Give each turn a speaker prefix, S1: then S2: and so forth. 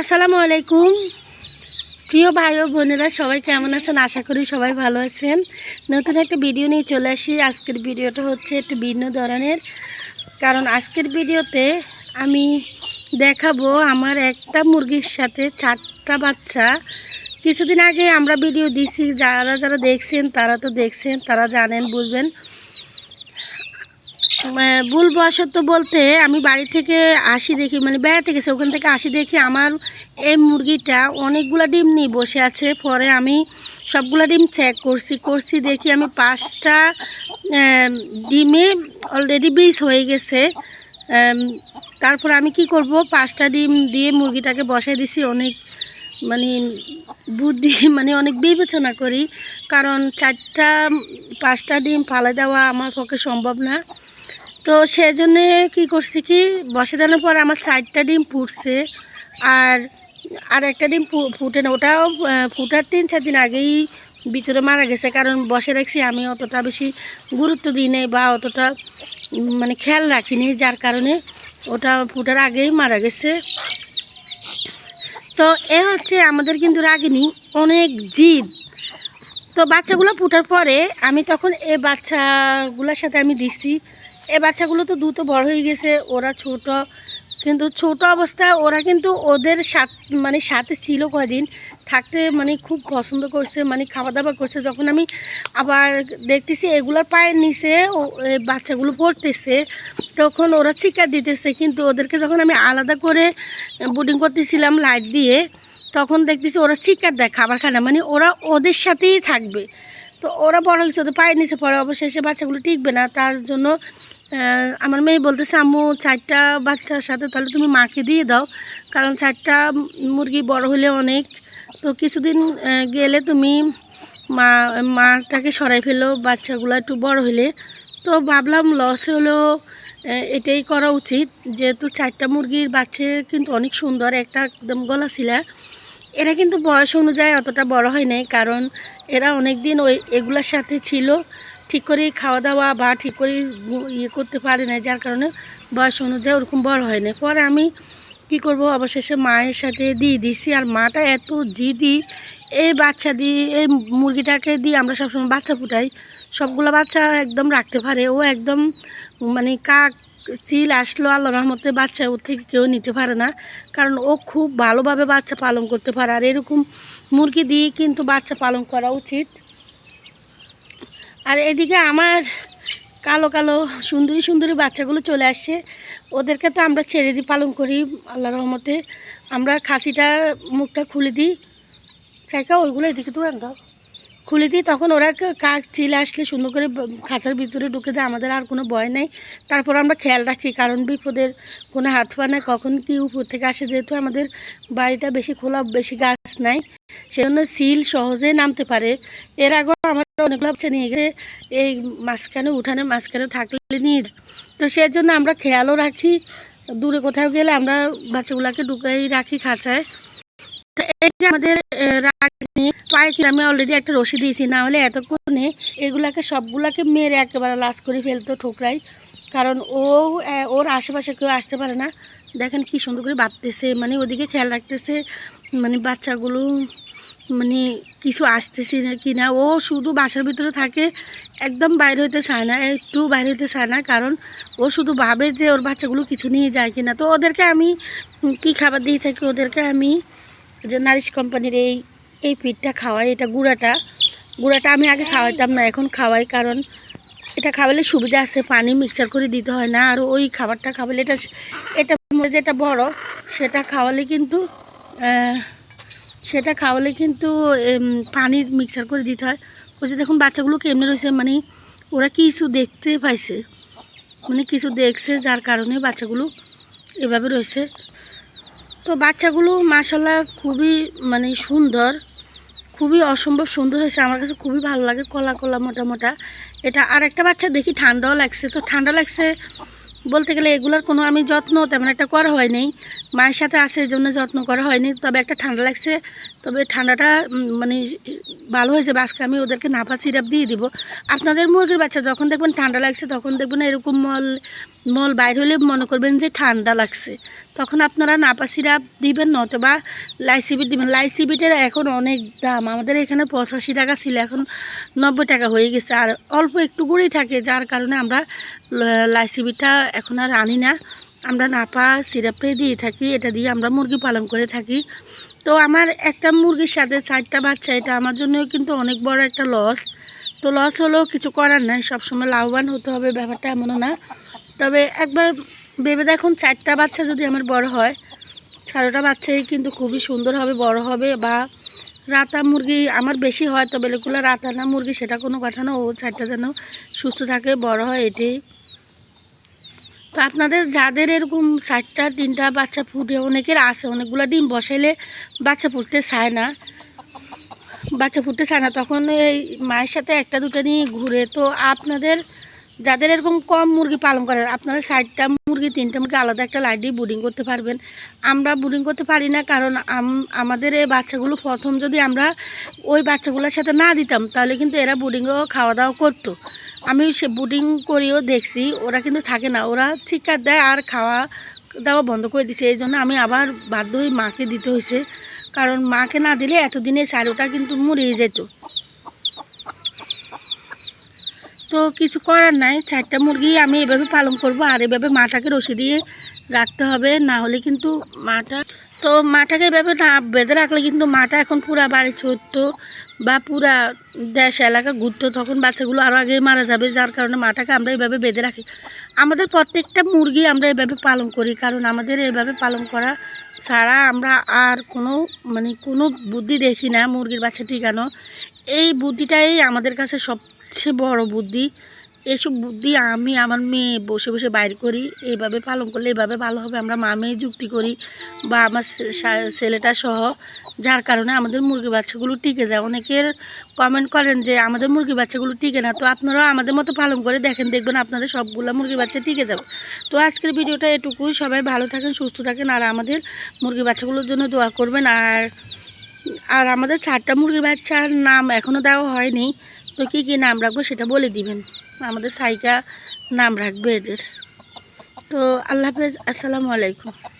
S1: আসসালামু আলাইকুম। প্রিয় ভাই ও বোনেরা, সবাই কেমন আছেন? আশা করি সবাই ভালো আছেন। নতুন একটা ভিডিও নিয়ে চলে আসি। আজকের ভিডিওটা হচ্ছে একটু ভিন্ন ধরনের। কারণ আজকের ভিডিওতে আমি দেখাবো আমার একটা মুরগির সাথে চারটা বাচ্চা। কিছুদিন আগে আমরা ভিডিও দিছি। যারা যারা দেখছেন, তারা তো দেখছেন, তারা জানেন, বুঝবেন। আহ, ভুল বশত বলতে আমি বাড়ি থেকে আসি দেখি মানে বেড়াতে গেছে ওখান থেকে আসি দেখি আমার এই মুরগিটা অনেকগুলো ডিম নিয়ে বসে আছে। পরে আমি সবগুলো ডিম চেক করছি করছি দেখি আমি পাঁচটা ডিমে অলরেডি বিষ হয়ে গেছে। তারপর আমি কি করব পাঁচটা ডিম দিয়ে মুরগিটাকে বসাই দিছি অনেক মানে বুদ্ধি মানে অনেক বিবেচনা করি। কারণ চারটা পাঁচটা ডিম ফালা দেওয়া আমার পক্ষে সম্ভব না। তো সেজন্যে কি করছি কি, বসে দেওয়ার পর আমার চারটা ডিম ফুটছে আর আর একটা ডিম ফুটে না, ওটাও ফুটার তিন চার দিন আগেই ভিতরে মারা গেছে। কারণ বসে রাখছি আমি অতটা বেশি গুরুত্ব দিই নাই বা অতটা মানে খেয়াল রাখিনি যার কারণে ওটা ফুটার আগেই মারা গেছে। তো এ হচ্ছে আমাদের কিন্তু রাগিনি, অনেক জিদ। তো বাচ্চাগুলো ফুটার পরে আমি তখন এ বাচ্চাগুলোর সাথে আমি দিচ্ছি এ বাচ্চাগুলো তো দ্রুত বড় হয়ে গেছে, ওরা ছোট। কিন্তু ছোট অবস্থায় ওরা কিন্তু ওদের সাথ মানে সাথে ছিল কদিন থাকতে মানে খুব পছন্দ করছে মানে খাওয়া দাওয়া করছে। যখন আমি আবার দেখতেছি এগুলোর পায়ের নিচে বাচ্চাগুলো পড়তেছে, তখন ওরা চিকার দিতেছে। কিন্তু ওদেরকে যখন আমি আলাদা করে বুডিং করতেছিলাম লাইট দিয়ে, তখন দেখতেছি ওরা চিকার দেয়, খাবার খায় না। মানে ওরা ওদের সাথেই থাকবে। তো ওরা বড় হয়েছে ওদের পায়ের নিচে পড়ে, অবশেষে বাচ্চাগুলো টিকবে না। তার জন্য আমার মেয়ে বলতেছে, আম্মু, চারটা বাচ্চার সাথে তাহলে তুমি মাকে দিয়ে দাও। কারণ চারটা মুরগি বড় হলে অনেক। তো কিছুদিন গেলে তুমি মা, মাটাকে সরাই ফেলো, বাচ্চাগুলো একটু বড় হলে। তো ভাবলাম লস হলেও এটাই করা উচিত। যেহেতু চারটা মুরগির বাচ্চা কিন্তু অনেক সুন্দর, একটা একদম গলা ছিলা এরা কিন্তু বয়স অনুযায়ী অতটা বড় হয় নাই, কারণ এরা অনেক দিন ওই, এগুলোর সাথে ছিল। ঠিক করে খাওয়া দাওয়া বা ঠিক করে ইয়ে করতে পারে না যার কারণে বয়স অনুযায়ী ওরকম বড় হয় না পরে আমি কি করব, অবশেষে মায়ের সাথে দিয়ে দিছি আর মাটা এত জিদি, এই বাচ্চা দিয়ে, এই মুরগিটাকে দিয়ে আমরা সবসময় বাচ্চা ফুটাই। সবগুলো বাচ্চা একদম রাখতে পারে। ও একদম মানে কাক, সিল আসলো আল্লাহ রহমতে, বাচ্চা ওর থেকে কেউ নিতে পারে না। কারণ ও খুব ভালোভাবে বাচ্চা পালন করতে পারে। আর এরকম মুরগি দিয়ে কিন্তু বাচ্চা পালন করা উচিত। আর এদিকে আমার কালো কালো সুন্দরী সুন্দরী বাচ্চাগুলো চলে আসছে। ওদেরকে তো আমরা ছেড়ে দিই, পালন করি আল্লাহ রহমতে। আমরা খাসিটার মুখটা খুলে দিই। চাইকা ওইগুলো এদিকে তো দাও খুলে দিই, তখন ওরা কাক চিলে আসলে সুন্দর করে খাঁচার ভিতরে ঢুকে যায়। আমাদের আর কোনো ভয় নেই। তারপর আমরা খেয়াল রাখি, কারণ বিপদের কোনো হাত পা নেই। কখন কি উপর থেকে আসে, যেহেতু আমাদের বাড়িটা বেশি খোলা, বেশি গাছ নাই। সেজন্য সিল সহজে নামতে পারে। এর আগেও অনেকগুলো বাচ্চা নিয়ে গেছে। এই মাঝখানে উঠানে মাঝখানে থাকলে নিয়ে। তো সেজন্য আমরা খেয়ালও রাখি দূরে কোথাও গেলে আমরা বাচ্চাগুলোকে ঢুকাই রাখি খাঁচায়। তো যে আমাদের আহ, পায়ে আমি অলরেডি একটা রশি দিয়েছি না হলে এতক্ষণে এগুলাকে সবগুলাকে মেরে একেবারে লাশ করে ফেলতো ঠোকরাই। কারণ ও ওর আশেপাশে কেউ আসতে পারে না। দেখেন কি সুন্দর করে বাঁধতেছে মানে ওদিকে খেয়াল রাখতেছে মানে বাচ্চাগুলো মানে কিছু আসতেছে না কি না ও শুধু বাসার ভিতরে থাকে, একদম বাইরে হইতে চায় না, একটু বাইরে হইতে চায় না। কারণ ও শুধু ভাবে যে ওর বাচ্চাগুলো কিছু নিয়ে যায় কিনা। তো ওদেরকে আমি কি খাবার দিয়ে থাকি, ওদেরকে আমি যে নারিশ কোম্পানির এই এই পিঠটা খাওয়াই, এটা গুঁড়াটা। গুঁড়াটা আমি আগে খাওয়াইতাম না, এখন খাওয়াই কারণ এটা খাওয়ালে সুবিধা আছে, পানি মিক্সার করে দিতে হয় না। আর ওই খাবারটা খাওয়ালে এটা এটা যেটা বড়, সেটা খাওয়ালে কিন্তু সেটা খাওয়ালে কিন্তু পানি মিক্সার করে দিতে হয়। যে দেখুন, বাচ্চাগুলো কেমনে রয়েছে মানে ওরা কিছু দেখতে পাইছে। মানে কিছু দেখছে যার কারণে বাচ্চাগুলো এভাবে রয়েছে। তো বাচ্চাগুলো মাসাল্লাহ খুবই মানে সুন্দর, খুবই অসম্ভব সুন্দর হয়েছে। আমার কাছে খুবই ভালো লাগে, কলা কলা মোটা মোটা। এটা আর একটা বাচ্চা দেখি, ঠান্ডাও লাগছে। তো ঠান্ডা লাগছে বলতে গেলে এগুলোর কোনো আমি যত্ন তেমন একটা করা হয়নি মায়ের সাথে আছে, এই জন্য যত্ন করা হয়নি। তবে একটা ঠান্ডা লাগছে, তবে ঠান্ডাটা মানে ভালো হয়ে যাবে আজকে আমি ওদেরকে নাপা সিরাপ দিয়ে দিব। আপনাদের মুরগির বাচ্চা যখন দেখবেন ঠান্ডা লাগছে, তখন দেখবেন এরকম মল মল বাইর হলে মনে করবেন যে ঠান্ডা লাগছে। তখন আপনারা নাপা সিরাপ দিবেন, নতুবা লাইসিবিট দিবেন। লাইসিবিটের এখন অনেক দাম। আমাদের এখানে পঁচাশি টাকা ছিল, এখন নব্বই টাকা হয়ে গেছে। আর অল্প একটু করেই থাকে, যার কারণে আমরা লাইসিবিটটা এখন আর আনি না। আমরা নাপা সিরাপে দিয়ে থাকি, এটা দিয়ে আমরা মুরগি পালন করে থাকি। তো আমার একটা মুরগির সাথে চারটা বাচ্চা, এটা আমার জন্য কিন্তু অনেক বড় একটা লস তো লস হলেও কিছু করার নাই, সবসময় লাভবান হতে হবে, ব্যাপারটা এমনও না। তবে একবার ভেবে দেখুন, চারটা বাচ্চা যদি আমার বড় হয় চারোটা বাচ্চাই কিন্তু খুবই সুন্দর হবে, বড় হবে বা রাতা মুরগি আমার বেশি হয়, তবে এগুলো রাতা না মুরগি, সেটা কোনো কথা না, ও চারটা যেন সুস্থ থাকে, বড় হয়, এটাই। তো আপনাদের যাদের এরকম চারটা, তিনটা বাচ্চা ফুটে অনেকের আছে, অনেকগুলো ডিম বসাইলে বাচ্চা ফুটতে চায় না। বাচ্চা ফুটতে চায় না। তখন এই মায়ের সাথে একটা, দুটো নিয়ে ঘুরে। তো আপনাদের যাদের এরকম কম মুরগি পালন করেন, আপনারা চারটা মুরগি, তিনটা মুরগি আলাদা একটা লাইট দিয়ে বুডিং করতে পারবেন। আমরা বুডিং করতে পারি না, কারণ আম- আমাদের এই বাচ্চাগুলো প্রথম যদি আমরা ওই বাচ্চাগুলোর সাথে না দিতাম, তাহলে কিন্তু এরা বুডিংও খাওয়া দাওয়া করতো। আমি সে বুডিং করেও দেখছি, ওরা কিন্তু থাকে না। ওরা চিৎকার দেয় আর খাওয়া দাওয়া বন্ধ করে দিছে। এই জন্য আমি আবার বাধ্য হয়ে মাকে দিতে হয়েছে। কারণ মাকে না দিলে এতদিনে চারোটা কিন্তু মরিয়ে যেত। তো কিছু করার নাই, চারটা মুরগি আমি এভাবে পালন করব আর এভাবে মাটাকে রসি দিয়ে রাখতে হবে। না হলে কিন্তু মাটা তো মাটাকে এভাবে না বেঁধে রাখলে কিন্তু মাটা এখন পুরা বাড়ি ছড়তো বা পুরা দেশ, এলাকা ঘুরতো, তখন বাচ্চাগুলো আরও আগে মারা যাবে, যার কারণে মাটাকে আমরা এভাবে বেঁধে রাখি। আমাদের প্রত্যেকটা মুরগি আমরা এভাবে পালন করি, কারণ আমাদের এভাবে পালন করা ছাড়া আমরা আর কোনো মানে কোনো বুদ্ধি দেখি না মুরগির বাচ্চা ঠিকানো এই বুদ্ধিটাই আমাদের কাছে সবচেয়ে বড় বুদ্ধি। এসব বুদ্ধি আমি, আমার মেয়ে বসে বসে বাইর করি এইভাবে পালন করলে এইভাবে ভালো হবে। আমরা মা মেয়ে যুক্তি করি বা আমার ছেলেটা সহ, যার কারণে আমাদের মুরগি বাচ্চাগুলো টিকে যায়। অনেকের কমেন্ট করেন যে, আমাদের মুরগি বাচ্চাগুলো টিকে না। তো আপনারাও আমাদের মতো পালন করে দেখেন, দেখবেন আপনাদের সবগুলো মুরগি বাচ্চা টিকে যাবে। তো আজকের ভিডিওটা এটুকুই। সবাই ভালো থাকেন, সুস্থ থাকেন, আর আমাদের মুরগি বাচ্চাগুলোর জন্য দোয়া করবেন। আর আর আমাদের চারটা মুরগি বাচ্চার নাম এখনও দেওয়া হয়নি। তো কী কী নাম রাখব সেটা বলে দিবেন। আমাদের সাইকা নাম রাখবে এদের। তো আল্লাহ হাফেজ, আসসালামু আলাইকুম।